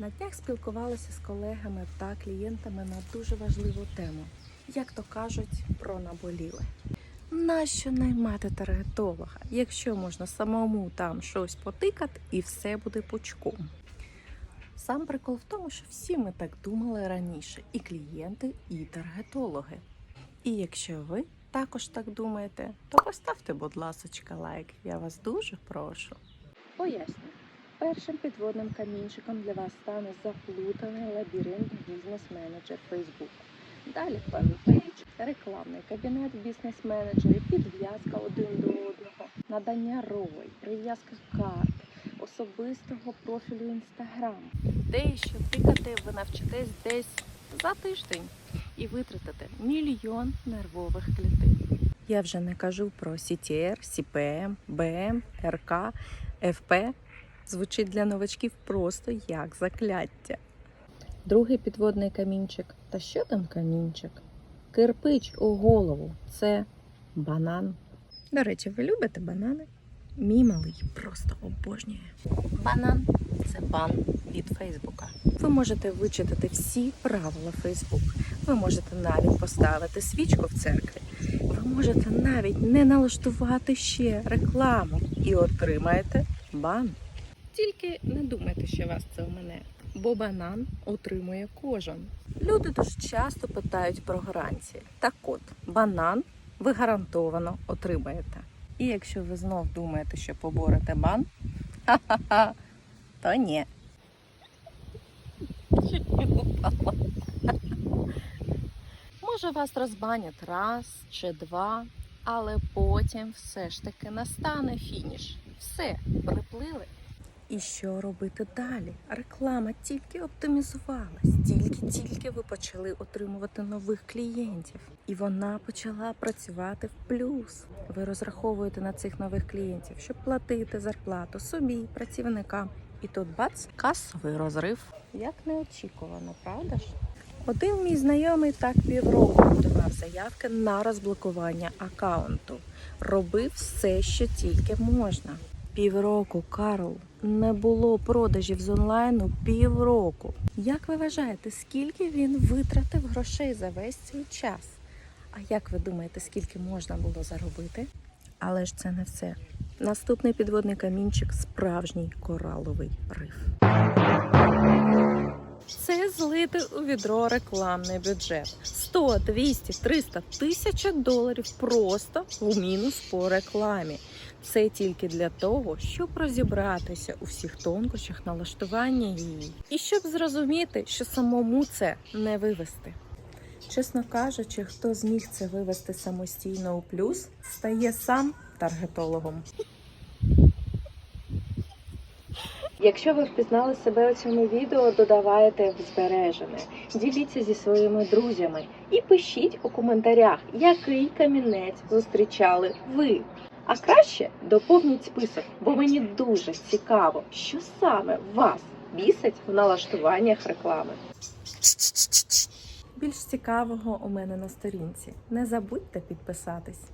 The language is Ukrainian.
На днях спілкувалася з колегами та клієнтами на дуже важливу тему, як то кажуть, про наболіле. Нащо наймати таргетолога, якщо можна самому там щось потикати і все буде пучком? Сам прикол в тому, що всі ми так думали раніше, і клієнти, і таргетологи. І якщо ви також так думаєте, то поставте, будь ласочка, лайк. Я вас дуже прошу. Поясню. Першим підводним камінчиком для вас стане заплутаний лабіринт бізнес-менеджер Facebook. Далі фан-пейдж, рекламний кабінет бізнес-менеджерів, підв'язка один до одного, надання ролей, прив'язка карт, особистого профілю Instagram. Те, що тикати ви навчитесь десь за тиждень і витратите мільйон нервових клітин. Я вже не кажу про CTR, CPM, BM, RK, FP. Звучить для новачків просто як закляття. Другий підводний камінчик. Та що там камінчик? Кирпич у голову це банан. До речі, ви любите банани? Мій малий просто обожнює. Банан це бан від Фейсбука. Ви можете вичитати всі правила Фейсбук. Ви можете навіть поставити свічку в церкві. Ви можете навіть не налаштувати ще рекламу і отримаєте бан. Тільки не думайте, що вас це у мене, бо банан отримує кожен. Люди дуже часто питають про гарантії. Так от, банан ви гарантовано отримаєте. І якщо ви знов думаєте, що поборете бан, ха-ха-ха, то ні. Може, вас розбанять раз чи два, але потім все ж таки настане фініш. Все, приплили. І що робити далі? Реклама тільки оптимізувалась, тільки-тільки ви почали отримувати нових клієнтів, і вона почала працювати в плюс. Ви розраховуєте на цих нових клієнтів, щоб платити зарплату собі, працівникам. І тут бац, касовий розрив. Як неочікувано, правда ж? Один мій знайомий так півроку подавав заявки на розблокування аккаунту. Робив все, що тільки можна. Півроку, Карл, не було продажів з онлайну півроку. Як ви вважаєте, скільки він витратив грошей за весь цей час? А як ви думаєте, скільки можна було заробити? Але ж це не все. Наступний підводний камінчик справжній кораловий риф. Це злити у відро рекламний бюджет. 100, 200, 300, 1000 доларів просто у мінус по рекламі. Це тільки для того, щоб розібратися у всіх тонкощах налаштування її. І щоб зрозуміти, що самому це не вивести. Чесно кажучи, хто зміг це вивести самостійно у плюс, стає сам таргетологом. Якщо ви впізнали себе у цьому відео, додавайте в збережене, діліться зі своїми друзями і пишіть у коментарях, який камінець зустрічали ви. А краще доповніть список, бо мені дуже цікаво, що саме вас бісить в налаштуваннях реклами. Більш цікавого у мене на сторінці. Не забудьте підписатись.